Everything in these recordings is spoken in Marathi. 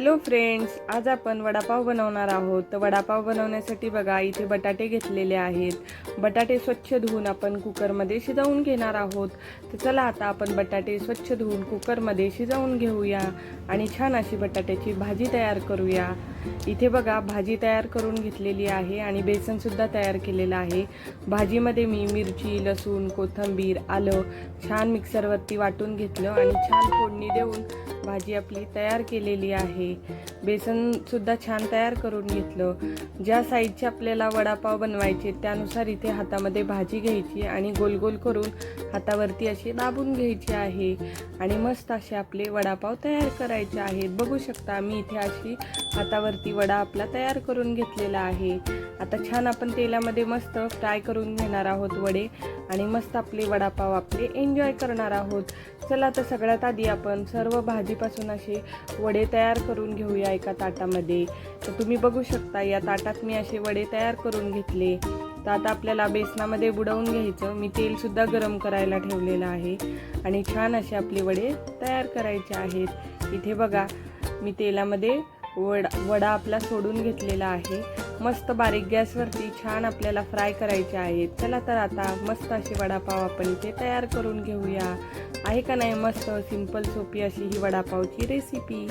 हॅलो फ्रेंड्स आज आपण वडापाव बनवणार आहोत. तर वडापाव बनवण्यासाठी बघा इथे बटाटे घेतलेले आहेत. बटाटे स्वच्छ धुवून आपण कुकरमध्ये शिजवून घेणार आहोत. तर चला आता आपण बटाटे स्वच्छ धुवून कुकरमध्ये शिजवून घेऊया आणि छान अशी बटाट्याची भाजी तयार करूया. इथे बघा भाजी तयार करून घेतलेली आहे आणि बेसनसुद्धा तयार केलेलं आहे. भाजीमध्ये मी मिरची लसूण कोथिंबीर आलं छान मिक्सरवरती वाटून घेतलं आणि छान फोडणी देऊन भाजी आपली तयार केलेली आहे. बेसनसुद्धा छान तयार करून घेतलं. ज्या साईजचे आपल्याला वडापाव बनवायचे त्यानुसार इथे हातामध्ये भाजी घ्यायची आणि गोल गोल करून हातावरती अशी दाबून घ्यायची आहे. आणि मस्त असे आपले वडापाव तयार करायचे आहेत. बघू शकता मी इथे अशी हातावरती वडा आपला तयार करून घेतलेला आहे. आता छान आपण तेलामध्ये मस्त फ्राय करून घेणार आहोत वडे आणि मस्त आपले वडापाव आपले एन्जॉय करणार आहोत. चला तर सगळ्यात आधी आपण सर्व भाजी भाजीपासून असे वडे तयार करून घेऊया एका ताटामध्ये. तर तुम्ही बघू शकता या ताटात मी असे वडे तयार करून घेतले. तर आता आपल्याला बेसनामध्ये बुडवून घ्यायचं. मी तेलसुद्धा गरम करायला ठेवलेलं आहे. आणि छान असे आपले वडे तयार करायचे आहेत. इथे बघा मी तेलामध्ये वडा वडा आपला सोडून घेतलेला आहे. मस्त बारीक गॅसवरती छान आपल्याला फ्राय करायचे आहेत. चला तर आता मस्त अशी वडापाव आपण इथे तयार करून घेऊया. आहे का नाही मस्त सिंपल सोपी अशी ही वडापावची रेसिपी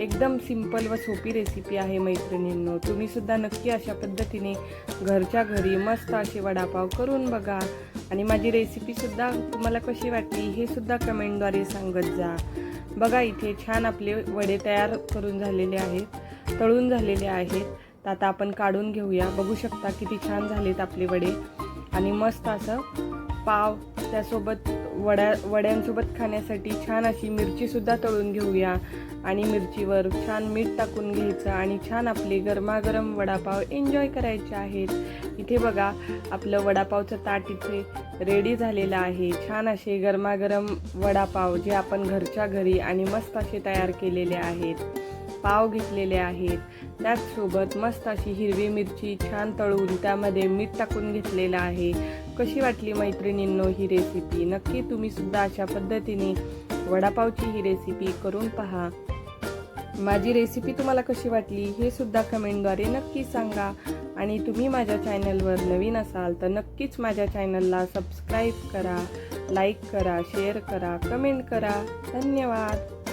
एकदम सिंपल व सोपी रेसिपी आहे मैत्रिणींनो. तुम्हीसुद्धा नक्की अशा पद्धतीने घरच्या घरी मस्त असे वडापाव करून बघा. आणि माझी रेसिपीसुद्धा तुम्हाला कशी वाटली हे सुद्धा कमेंटद्वारे सांगत जा. बघा इथे छान आपले वडे तयार करून झालेले आहेत तळून झालेले आहेत. तर आता आपण काढून घेऊया. बघू शकता किती छान झालेत आपले वडे. आणि मस्त असं पाव त्यासोबत वड्या वड्यांसोबत खाण्यासाठी छान अशी मिरचीसुद्धा तळून घेऊया. आणि मिरचीवर छान मीठ टाकून घ्यायचं आणि छान आपले गरमागरम वडापाव एन्जॉय करायचे आहेत. इथे बघा आपलं वडापावचं ताट इथे रेडी झालेलं आहे. छान असे गरमागरम वडापाव जे आपण घरच्या घरी आणि मस्त असे तयार केलेले आहेत. पाव घेतलेले आहेत. त्याचसोबत मस्त अशी हिरवी मिरची छान तळून त्यामध्ये मीठ टाकून घेतलेलं आहे. कशी वाटली मैत्रिणींनो ही रेसिपी नक्की तुम्ही सुद्धा अशा पद्धतीने वडापावची ही रेसिपी करून पहा. माझी रेसिपी तुम्हाला कशी वाटली हे सुद्धा कमेंटद्वारे नक्की सांगा. आणि तुम्ही माझ्या चॅनलवर नवीन असाल तर नक्कीच माझ्या चॅनलला सबस्क्राईब करा लाईक करा शेअर करा कमेंट करा. धन्यवाद.